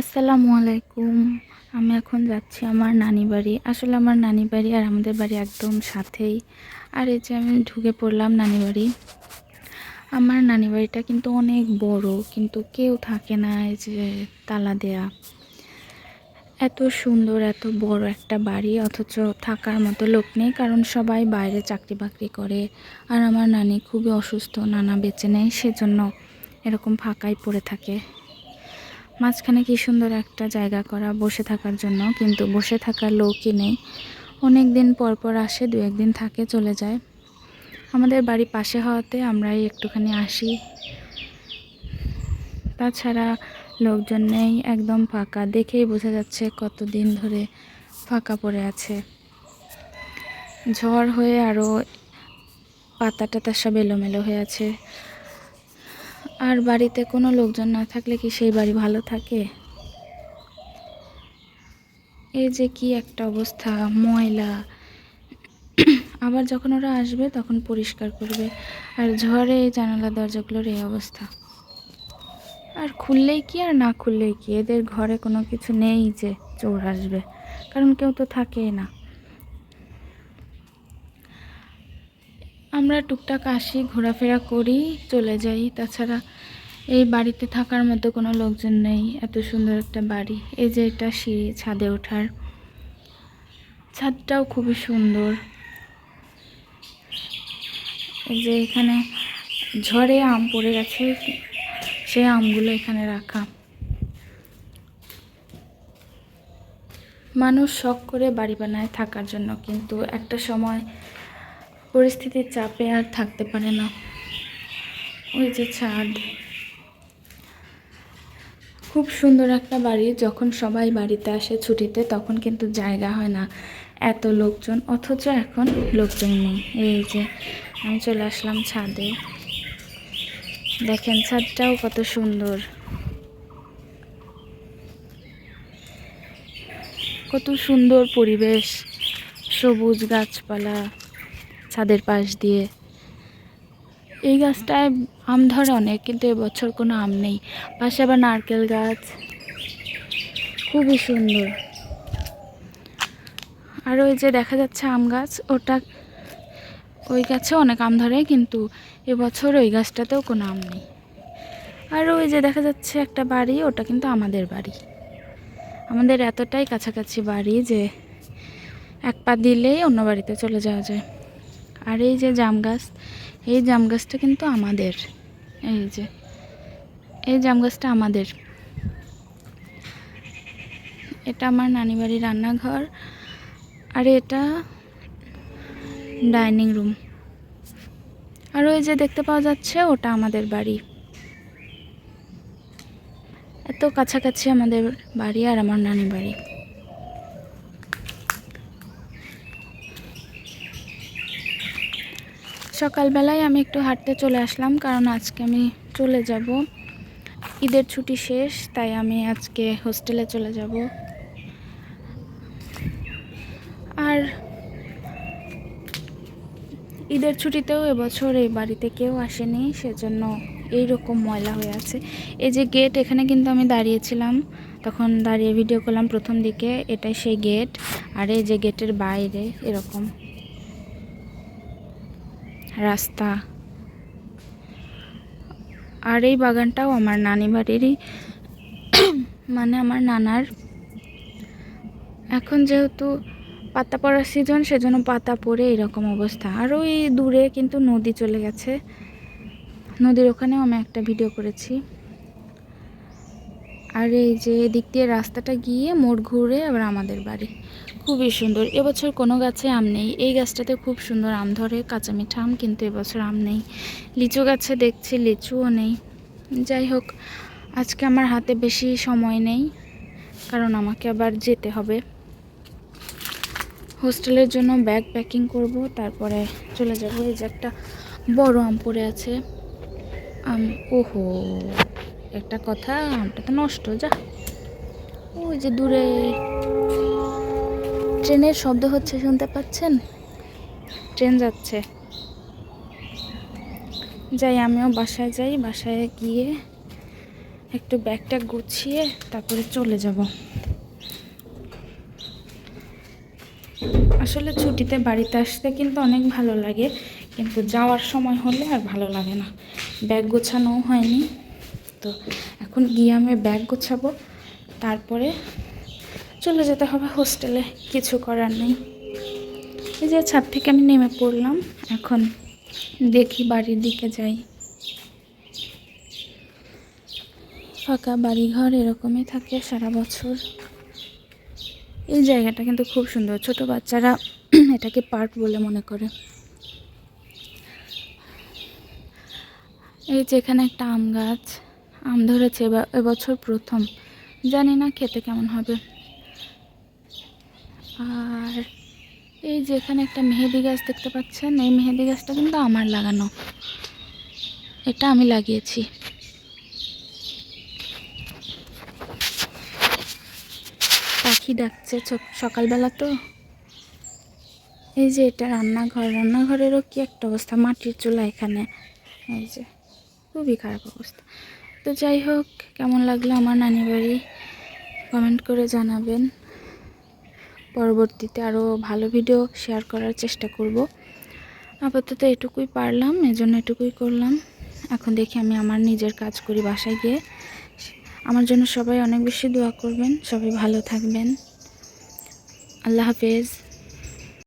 আসসালামু আলাইকুম। আমি এখন যাচ্ছি আমার নানি বাড়ি। আসলে আমার নানি বাড়ি আর আমাদের বাড়ি একদম সাথেই। আর এই যে আমি ঢুকে পড়লাম নানি বাড়ি। আমার নানি বাড়িটা কিন্তু অনেক বড়, কিন্তু কেউ থাকে না এই যে তালা দেয়া। এত সুন্দর, এত বড় একটা বাড়ি, অথচ থাকার মতো লোক নেই, কারণ সবাই বাইরে চাকরি বাকরি করে। আর আমার নানি খুবই অসুস্থ, নানা বেঁচে নেই, সেজন্য এরকম ফাঁকাই পড়ে থাকে। মাঝখানে কি সুন্দর একটা জায়গা করা, বসে থাকার জন্য। কিন্তু বসে থাকার লোকই নেই। অনেক দিন পর পর আসে, দু একদিন থাকে, চলে যায়। আমাদের বাড়ি পাশে হওয়াতে আমরাই একটুখানি আসি। তাছাড়া লোকজন নেই, একদম ফাঁকা। দেখেই বোঝা যাচ্ছে কতদিন ধরে ফাঁকা পড়ে আছে। ঝড় হয়ে আরও পাতা টাতা সব এলোমেলো হয়ে আছে। আর বাড়িতে কোনো লোকজন না থাকলে কি সেই বাড়ি ভালো থাকে? এই যে কি একটা অবস্থা, ময়লা। আবার যখন ওরা আসবে তখন পরিষ্কার করবে। আর ঝড়ে এই জানালা দরজাগুলোর এই অবস্থা। আর খুললেই কি আর না খুললেই কি? এদের ঘরে কোনো কিছু নেই যে চোর আসবে। কারণ কেউ তো থাকেই না। আমরা টুকটাক আসি, ঘোরাফেরা করি, চলে যাই। তাছাড়া এই বাড়িতে থাকার মতো কোনো লোকজন নেই। এত সুন্দর একটা বাড়ি। এই যে এটা সিঁড়ি, ছাদে ওঠার। ছাদটাও খুবই সুন্দর। এই যে এখানে ঝড়ে আম পড়ে গেছে। সেই আমগুলো এখানে রাখা। মানুষ শখ করে বাড়ি বানায় থাকার জন্য, কিন্তু একটা সময় পরিস্থিতির চাপে আর থাকতে পারে না। ওই যে ছাদ। খুব সুন্দর একটা বাড়ি। যখন সবাই বাড়িতে আসে ছুটিতে, তখন কিন্তু জায়গা হয় না। এত লোকজন, অথচ এখন লোকজন নেই। এই যে, আমি চলে আসলাম ছাদে। দেখেন, ছাদটাও কত সুন্দর। কত সুন্দর পরিবেশ। সবুজ গাছপালা। ছাদের পাশ দিয়ে। এই গাছটায় আম ধরে অনেক, কিন্তু এবছর কোনো আম নেই। পাশে আবার নারকেল গাছ। খুবই সুন্দর। আর ওই যে দেখা যাচ্ছে আম গাছ, ওটা ওই গাছে অনেক আম ধরে, কিন্তু এবছর ওই গাছটাতেও কোনো আম নেই। আর ওই যে দেখা যাচ্ছে একটা বাড়ি, ওটা কিন্তু আমাদের বাড়ি। আমাদের এতটাই কাছাকাছি বাড়ি যে এক পা দিলেই অন্য বাড়িতে চলে যাওয়া যায়। আর এই যে জাম গাছ, এই জাম গাছটা কিন্তু আমাদের। এই যে, এই জাম গাছটা আমাদের। এটা আমার নানি বাড়ির রান্নাঘর, আর এটা ডাইনিং রুম। আর ওই যে দেখতে পাওয়া যাচ্ছে, ওটা আমাদের বাড়ি। এত কাছাকাছি আমাদের বাড়ি আর আমার নানি বাড়ি সকালবেলায় আমি একটু হাঁটতে চলে আসলাম, কারণ আজকে আমি চলে যাব। ঈদের ছুটি শেষ, তাই আমি আজকে হোস্টেলে চলে যাব। আর ঈদের ছুটিতেও এবছর এই বাড়িতে কেউ আসেনি, সেজন্য এই রকম ময়লা হয়ে আছে। এই যে গেট এখানে কিন্তু আমি দাঁড়িয়েছিলাম, তখন দাঁড়িয়ে ভিডিও করলাম প্রথম দিকে, এটাই সেই গেট আর এই যে গেটের বাইরে এরকম। রাস্তা। আর এই বাগানটাও আমার নানি বাড়িরই মানে আমার নানার। এখন যেহেতু পাতা পড়ার সিজন সেজন্য পাতা পড়ে এরকম অবস্থা। আর ওই দূরে কিন্তু নদী চলে গেছে। নদীর ওখানেও আমি একটা ভিডিও করেছি। আর এই যে দিক দিয়ে রাস্তাটা গিয়ে মোড় ঘুরে আবার আমাদের বাড়ি। খুবই সুন্দর। এবছর কোনো গাছে আম নেই। এই গাছটাতে খুব সুন্দর আম ধরে, কাঁচা মিঠা আম, কিন্তু এবছর আম নেই। লিচু গাছে দেখছি লিচুও নেই। যাই হোক, আজকে আমার হাতে বেশি সময় নেই, কারণ আমাকে আবার যেতে হবে। হোস্টেলের জন্য ব্যাগ প্যাকিং করব, তারপরে চলে যাব। এই যে একটা বড় আম পড়ে আছে। আম, ওহো। একটা কথা আমটা তো নষ্ট, যা। ওই যে দূরে ট্রেনের শব্দ হচ্ছে, শুনতে পাচ্ছেন? ট্রেন যাচ্ছে। যাই, আমিও বাসায় যাই, বাসায় গিয়ে একটু ব্যাগটা গুছিয়ে তারপরে চলে যাব। আসলে ছুটিতে বাড়িতে আসতে কিন্তু অনেক ভালো লাগে, কিন্তু যাওয়ার সময় হলে আর ভালো লাগে না। ব্যাগ গোছানোও হয়নি। তো এখন গিয়ে আমি ব্যাগ গোছাবো। তারপরে চলে যেতে হবে হোস্টেলে, কিছু করার নেই। এই যে ছাদ থেকে আমি নেমে পড়লাম, এখন দেখি বাড়ির দিকে যাই। ফাঁকা বাড়িঘর এরকমই থাকে সারা বছর। এই জায়গাটা কিন্তু খুব সুন্দর, ছোট বাচ্চারা এটাকে পার্ক বলে মনে করে। এই যে এখানে একটা আম গাছ। আম ধরেছে এবা- এবছর প্রথম। জানি না খেতে কেমন হবে। আর এই যে এখানে একটা মেহেদি গাছ দেখতে পাচ্ছেন, এই মেহেদি গাছটা কিন্তু আমার লাগানো। এটা আমি লাগিয়েছি। পাখি ডাকছে সকালবেলা তো। এই যে এটা রান্নাঘর, রান্নাঘরেরও কি একটা অবস্থা, মাটির চুলা এখানে। এই যে, খুবই খারাপ অবস্থা। তো যাই হোক, কেমন লাগল আমার নানি বাড়ি? কমেন্ট করে জানাবেন। পরবর্তীতে আরও ভালো ভিডিও শেয়ার করার চেষ্টা করব। আপাতত এটুকুই পারলাম, এজন্য এটুকুই করলাম। এখন দেখি আমি আমার নিজের কাজ করি বাসায় গিয়ে। আমার জন্য সবাই অনেক বেশি দোয়া করবেন, সবাই ভালো থাকবেন। আল্লাহ হাফেজ।